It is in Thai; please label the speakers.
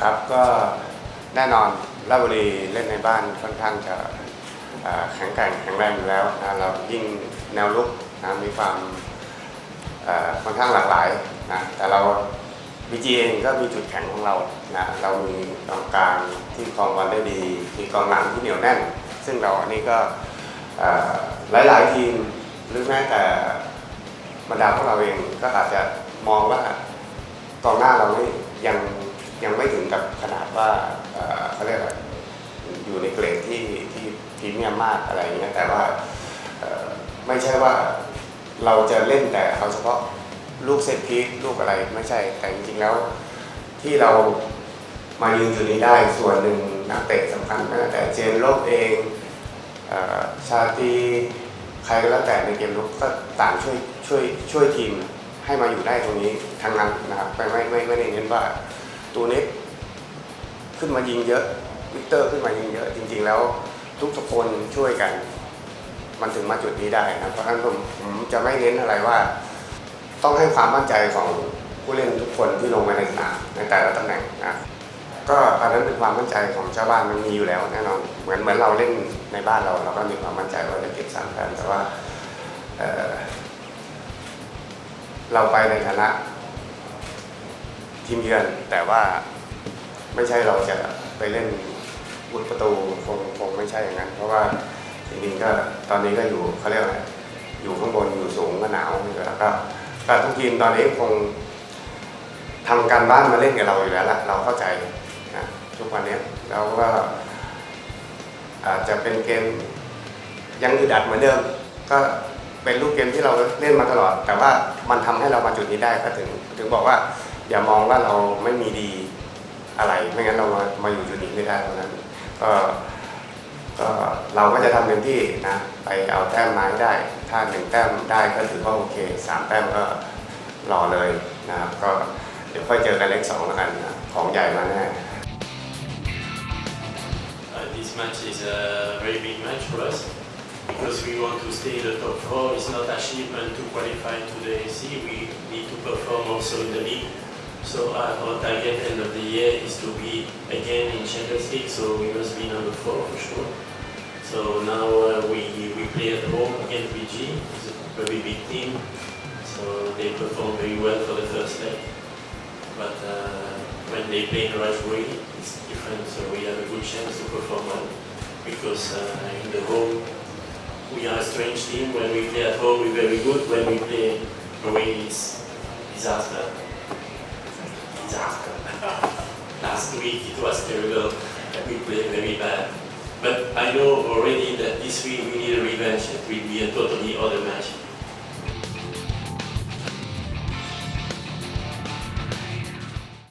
Speaker 1: ครับก็แน่นอนราชบุรีเล่นในบ้านค่อนข้างจะแข็งแกร่งแข็งแรงอยู่แล้วนะเรายิ่งแนวลุกนะมีความค่อนข้างหลากหลายนะแต่เราบีจีเองก็มีจุดแข็งของเรานะเรามีกองกลางที่ครองบอลได้ดี มีกองหลังที่เหนียวแน่น ซึ่งเราอันนี้ก็หลายๆทีมหรือแม้แต่บรรดาพวกเราเองก็อาจจะมองว่ากองหน้าเราไม่ยัง ยังไม่ถึงกับขนาดว่าเขาเรียกอะไรอยู่ในเกรดที่ที่พรีเมียมมากอะไรเงี้ยแต่ว่าไม่ใช่ว่าเราจะเล่นแต่เอาเฉพาะลูกเซตพีคลูกอะไรไม่ใช่แต่จริงๆแล้วที่เรามายืนจุดนี้ได้ส่วนหนึ่งนักเตะสำคัญตั้งแต่เจนโลบเองอชาตีใครก็แล้วแต่ในเกมลุกก็ต่างช่วยช่วยช่วยทีมให้มาอยู่ได้ตรงนี้ทั้งนั้นนะครับไม่ไม่ไม่ไม่ได้เน้นว่า ตัวเน็กขึ้นมายิงเยอะวิกเตอร์ขึ้นมายิงเยอะ จริง ๆ แล้วทุกคนช่วยกัน มันถึงมาจุดนี้ได้นะเพราะฉะนั้นผมผมจะไม่เน้นอะไรว่า ต้องให้ความมั่นใจของผู้เล่นทุกคนที่ลงมาในสนามในแต่ละตำแหน่งนะก็อันนั้นเป็นความมั่นใจของชาวบ้านมันมีอยู่แล้วแน่นอนเหมือนเหมือนเราเล่นในบ้านเราเราก็มีความมั่นใจว่าจะเก็บสามแต้มแต่ว่าเเราไปในฐานะ ทีมเยือนแต่ว่าไม่ใช่เราจะไปเล่นบุดประตูคงคงไม่ใช่อย่างนั้น เพราะว่าจริงๆก็ตอนนี้ก็อยู่เขาเรียกอะไรอยู่ข้างบนอยู่สูงก็หนาวแล้วก็ก็ทุกทีมตอนนี้คงทำการบ้านมาเล่นกับเราอยู่แล้วล่ะเราเข้าใจนะทุกวันนี้แล้วก็อาจจะเป็นเกมยังอึดอัดเหมือนเดิม ก็เป็นรูปเกมที่เราเล่นมาตลอด แต่ว่ามันทำให้เรามาจุดนี้ได้ก็ถึงถึงบอกว่า อย่ามองว่าเราไม่มีดีอะไร ไม่งั้นเรามามาอยู่จุดนี้ไม่ได้เพราะนั้นก็ก็เราก็จะทำเต็มที่นะไปเอาแต้มมาให้ได้ ถ้าหนึ่งแต้มได้ก็ถือว่าโอเคสามแต้มก็รอเลยนะครับก็เดี๋ยวค่อยเจอกันเลขสองแล้วกันนะของใหญ่มาแน่
Speaker 2: this match is a very big match for us because we want to stay in the top four. It's not achievement to qualify to the AC. We need to perform also in the league. So uh, our target end of the year is to be again in Champions League. So we must be number four for sure. So now uh, we, we play at home against BG. It's a very big team. So they perform very well for the first leg. But uh, when they play in Raspberry, it's different. So we have a good chance to perform well because uh, in the home we are a strange team. When we play at home, we're very good. When we play away, it's. Disaster. Week it was terrible. We played very bad. But I know already that this week we need a revenge. It will be a totally other match.